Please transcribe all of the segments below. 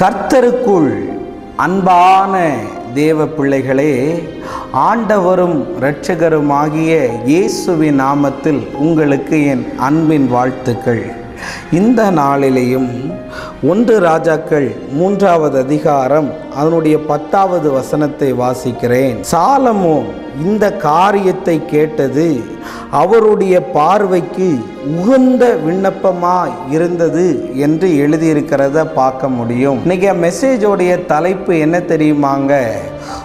கர்த்தருக்குள் அன்பான தேவ பிள்ளைகளே ஆண்டவரும் இரட்சகருமாகிய இயேசுவின் நாமத்தில் உங்களுக்கு என் அன்பின் வாழ்த்துக்கள். இந்த நாளிலேயும் ஒன்று ராஜாக்கள் மூன்றாவது அதிகாரம் அதனுடைய பத்தாவது வசனத்தை வாசிக்கிறேன். சாலமோ இந்த காரியத்தை கேட்டது அவருடைய பார்வைக்கு உகந்த விண்ணப்பமா இருந்தது என்று எழுதியிருக்கிறத பார்க்க முடியும். இன்னைக்கு மெசேஜோடைய தலைப்பு என்ன தெரியுமாங்க?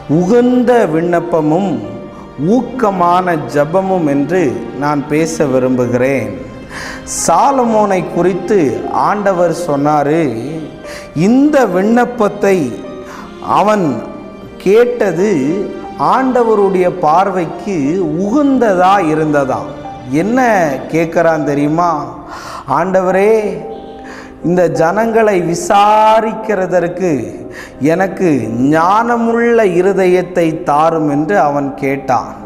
உகந்த விண்ணப்பமும் ஊக்கமான ஜபமும் என்று நான் பேச விரும்புகிறேன். சாலமோனை குறித்து ஆண்டவர் சொன்னார் இந்த விண்ணப்பத்தை அவன் கேட்டது ஆண்டவருடைய பார்வைக்கு உகுந்ததா இருந்ததா என்ன கேட்குறான் தெரியுமா? ஆண்டவரே இந்த ஜனங்களை விசாரிக்கிறதற்கு எனக்கு ஞானமுள்ள இருதயத்தை தாரும் என்று அவன் கேட்டான்.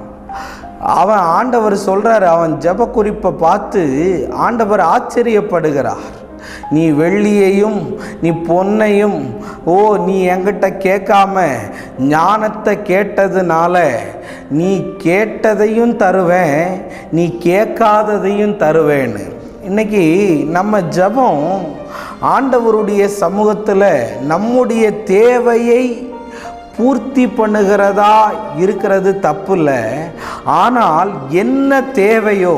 அவன் ஆண்டவர் சொல்கிறார் அவன் ஜெப குறிப்பை பார்த்து ஆண்டவர் ஆச்சரியப்படுகிறார். நீ வெள்ளியையும் நீ பொன்னையும் ஓ நீ என்கிட்ட கேட்காம ஞானத்தை கேட்டதுனால நீ கேட்டதையும் தருவேன் நீ கேட்காததையும் தருவேன்னு. இன்னைக்கு நம்ம ஜெபம் ஆண்டவருடைய சமூகத்தில் நம்முடைய தேவையை பூர்த்தி பண்ணுகிறதா இருக்கிறது தப்பில்ல ஆனால் என்ன தேவையோ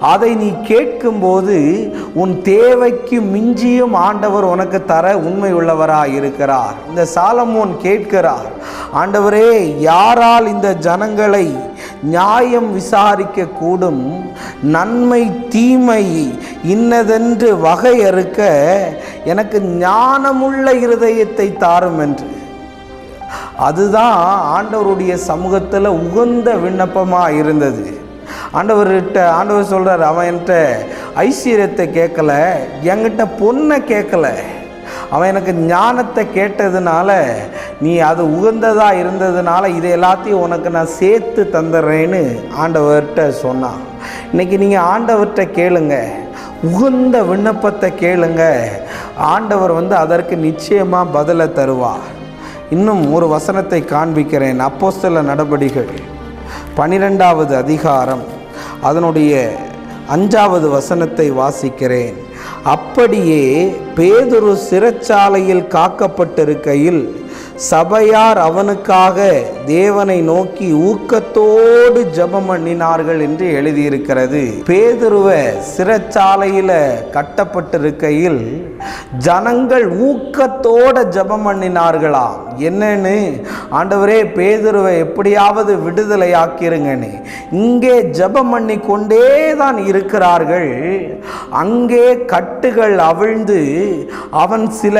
அதை நீ கேட்கும்போது உன் தேவைக்கு மிஞ்சியும் ஆண்டவர் உனக்கு தர உண்மை உள்ளவராக இருக்கிறார் இந்த சாலமோன் கேட்கிறார் ஆண்டவரே யாரால் இந்த ஜனங்களை நியாயம் விசாரிக்க கூடும் நன்மை தீமை இன்னதென்று வகையறுக்க எனக்கு ஞானமுள்ள இருதயத்தை தாரும் என்று. அதுதான் ஆண்டவருடைய சமூகத்தில் உகந்த விண்ணப்பமாக இருந்தது. ஆண்டவர்கிட்ட ஆண்டவர் சொல்கிறார் அவன் என்கிட்ட ஐஸ்வர்யத்தை கேட்கல என்கிட்ட பொண்ணை கேட்கல. அவன் எனக்கு ஞானத்தை கேட்டதுனால நீ அது உகந்ததாக இருந்ததுனால இது எல்லாத்தையும் உனக்கு நான் சேர்த்து தந்துடுறேன்னு ஆண்டவர்கிட்ட சொன்னான். இன்னைக்கு நீங்கள் ஆண்டவர்கிட்ட கேளுங்க உகந்த விண்ணப்பத்தை கேளுங்க. ஆண்டவர் வந்து அதற்கு நிச்சயமாக பதிலை தருவார். இன்னும் ஒரு வசனத்தை காண்பிக்கிறேன். அப்போஸ்தல நடபடிகள் பனிரெண்டாவது அதிகாரம் அதனுடைய அஞ்சாவது வசனத்தை வாசிக்கிறேன். அப்படியே பேதுரு சிறைச்சாலையில் காக்கப்பட்டிருக்கையில் சபையார் அவனுக்காக தேவனை நோக்கி ஊக்கத்தோடு ஜெபம் பண்ணினார்கள் என்று எழுதியிருக்கிறது. பேதுருவ சிறைச்சாலையில் கட்டப்பட்டிருக்கையில் ஜனங்கள் ஊக்கத்தோட ஜெபம் பண்ணினார்களாம். என்னன்னு? ஆண்டவரே பேதுருவை எப்படியாவது விடுதலை ஆக்கிருங்கன்னு இங்கே ஜெபம் பண்ணி கொண்டே தான் இருக்கிறார்கள். அங்கே கட்டுகள் அவிழ்ந்து அவன் சில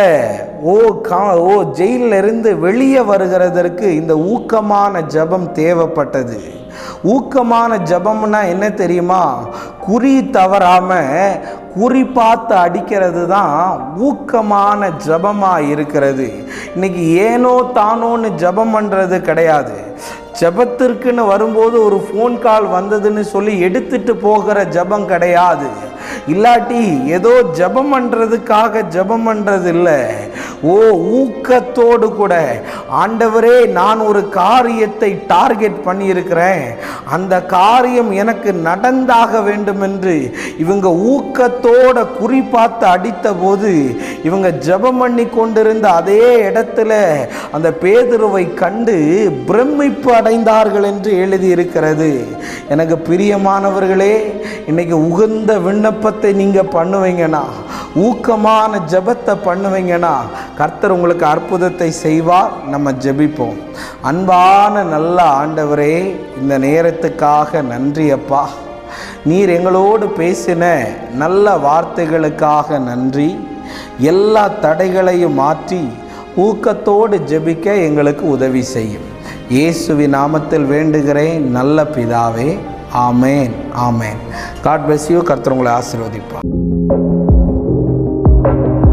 ஓ கா ஓ ஜெயிலிருந்து வெளியே வருகிறதற்கு இந்த ஊக்க ஊக்கமான ஜெபம் தேவைப்பட்டது. ஊக்கமான ஜபம்னா என்ன தெரியுமா? குறி தவறாம குறி பார்த்து அடிக்கிறது தான் ஊக்கமான ஜபமாக இருக்கிறது. இன்னைக்கு ஏனோ தானோன்னு ஜபம் பண்ணுறது கிடையாது. ஜபத்திற்குன்னு வரும்போது ஒரு ஃபோன் கால் வந்ததுன்னு சொல்லி எடுத்துட்டு போகிற ஜபம் கிடையாது. இல்லாட்டி ஏதோ ஜபம் பண்ணுறதுக்காக ஜபம் பண்ணுறது இல்லை ஓ ஊக்கத்தோடு கூட. ஆண்டவரே நான் ஒரு காரியத்தை டார்கெட் பண்ணியிருக்கிறேன். அந்த காரியம் எனக்கு நடந்தாக வேண்டும் என்று இவங்க ஊக்கத்தோட குறிப்பாத்து அடித்த போது இவங்க ஜபம் பண்ணி கொண்டிருந்த அதே இடத்துல அந்த பேதுருவை கண்டு பிரமிப்பு அடைந்தார்கள் என்று எழுதியிருக்கிறது. எனக்கு பிரியமானவர்களே இன்னைக்கு உகந்த விண்ணப்பத்தை நீங்கள் பண்ணுவீங்கன்னா ஊக்கமான ஜெபத்தை பண்ணுவீங்கன்னா கர்த்தர் உங்களுக்கு அற்புதத்தை செய்வார் நம்ம ஜெபிப்போம். அன்பான நல்ல ஆண்டவரே இந்த நேரத்துக்காக நன்றி அப்பா. நீர் எங்களோடு பேசின நல்ல வார்த்தைகளுக்காக நன்றி. எல்லா தடைகளையும் மாற்றி ஊக்கத்தோடு ஜெபிக்க எங்களுக்கு உதவி செய்யும். இயேசுவி நாமத்தில் வேண்டுகிறேன் நல்ல பிதாவே. Amen amen. காட் bless கர்த்தர் உங்களை ஆசீர்வதிப்பார். Thank you.